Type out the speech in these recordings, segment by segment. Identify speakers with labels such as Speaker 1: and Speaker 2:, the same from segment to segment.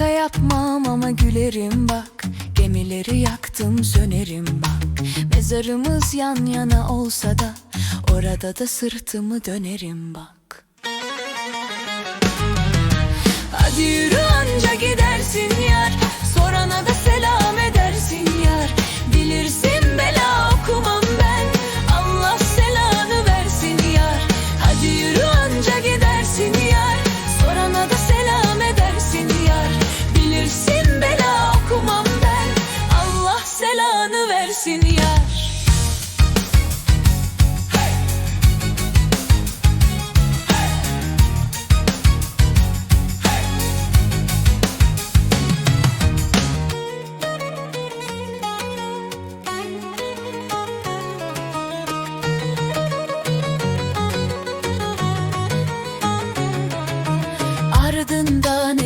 Speaker 1: Şaka yapmam ama gülerim bak. Gemileri yaktım sönerim bak. Mezarımız yan yana olsa da Orada da sırtımı dönerim bak.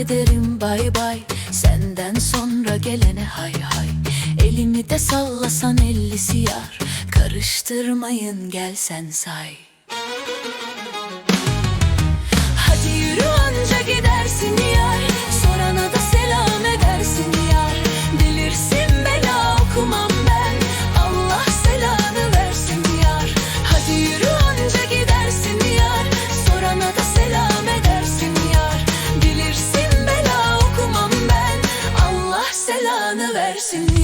Speaker 1: Ederim bay bay. Senden sonra gelene hay hay. Elimi de sallasan ellisi yar Karıştırmayın gelsen say You.